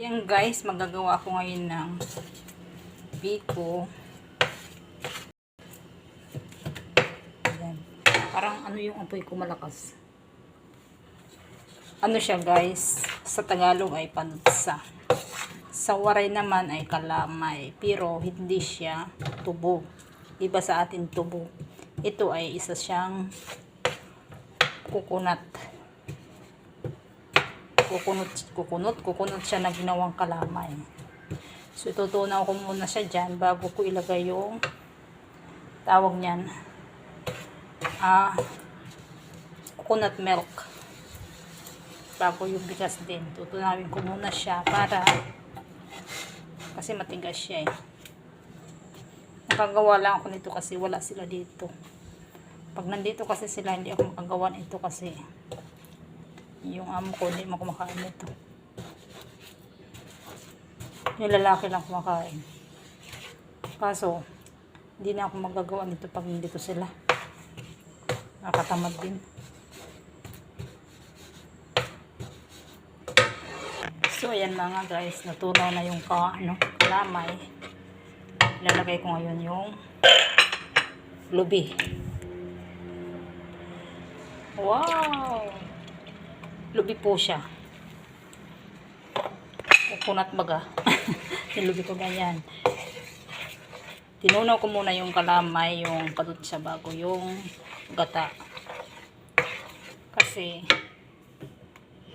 Ayan guys, magagawa ko ngayon ng biko. Ayan. Parang ano yung apoy ko malakas. Ano siya guys, sa Tagalog ay panutsa. Sa waray naman ay kalamay, pero hindi siya tubo. Iba sa atin tubo. Ito ay isa siyang coconut kukunot, kukunot, kukunot siya na ginawang kalamay. So, itutunaw ko muna siya dyan bago ko ilagay yung tawag niyan ah, coconut milk. Bago yung bigas din. Tutunawin ko muna siya para kasi matigas siya eh. Nakagawa lang ako nito kasi wala sila dito. Pag nandito kasi sila, hindi ako makagawa nito kasi yung amo ko hindi mo kumakain nito. Yung lalaki lang kumakain. Kaso hindi na ako magagawa nito pag nandito sila. Nakatamad din. So ayan mga guys natunaw na yung ka, ano, kalamay. Ilalagay ko ngayon yung lubi. Wow lubi po siya. Coconut baga. Nilubi ko ganyan. Tinunaw ko muna yung kalamay, yung padut siya bago yung gata. Kasi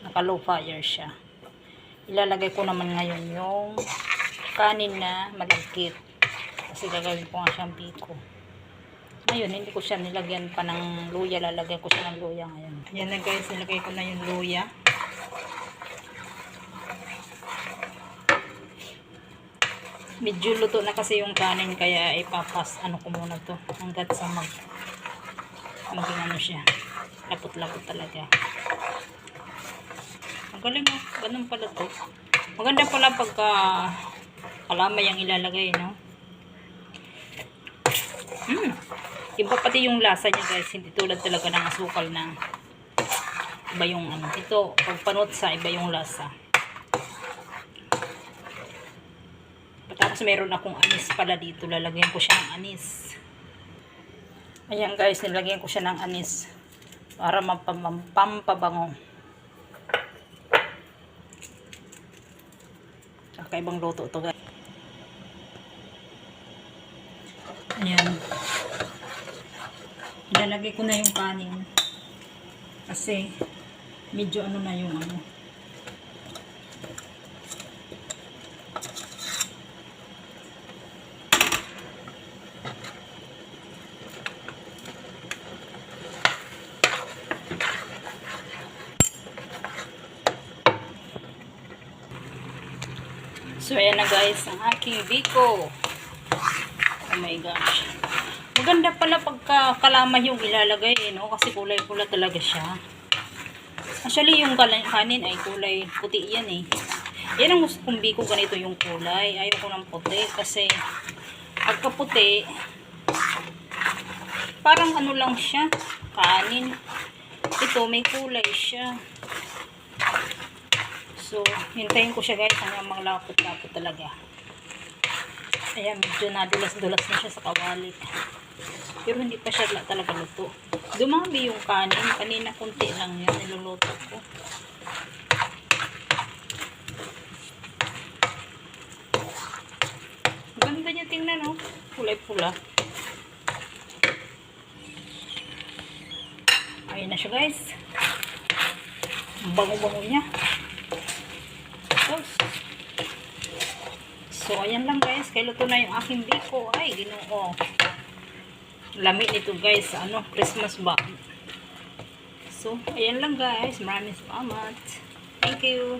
naka low fire siya. Ilalagay ko naman ngayon yung kanin na malagkit. Kasi gagawin ko nga siyang biko. Ngayon, hindi ko siya nilagyan pa ng luya. Lalagyan ko siya ng luya ngayon. Yan na guys, nilagay ko na yung luya. Medyo luto na kasi yung kanin kaya ipapas ano ko muna to hanggat sa mag maging ano siya lapot-lapot talaga magaling oh ganun pala to maganda pala pagka kalamay ang ilalagay no hmm Iba pati yung lasa niya guys, hindi tulad talaga ng asukal na iba yung ano. Ito, pag panutsa, iba yung lasa. Tapos meron akong anis pala dito, lalagyan ko siya ng anis. Ayan guys, nilagyan ko siya ng anis para mapampabango. Kakaibang luto to guys. Ayan ilalagay ko na yung kanin kasi medyo ano na yung ano So, ayan na guys, ang aking biko. Oh my gosh. Maganda pala pagka kalama yung ilalagay, eh, no? Kasi kulay pula talaga siya. Actually, yung kanin ay kulay puti yan, eh. Yan ang gusto kong biko, ganito yung kulay. Ayaw ko ng puti kasi pagka puti, parang ano lang siya, kanin. Ito, may kulay siya. So, hintayin ko siya guys hanggang manglapot-lapot talaga. Ayan, medyo nadulas-dulas na siya sa kawali. Pero hindi pa siya talaga luto. Dumami yung kanin. Kanina kunti lang yun. Niluluto ko. Ganda niya tingnan, no? Kulay pula. Ayun na siya, guys. Bango-bango niya. Tapos, So, ayan lang guys. Kaya luto na yung aking biko. Ay, ginoo. Lamig nito guys. Ano, Christmas ba? So, ayan lang guys. Maraming salamat. Thank you.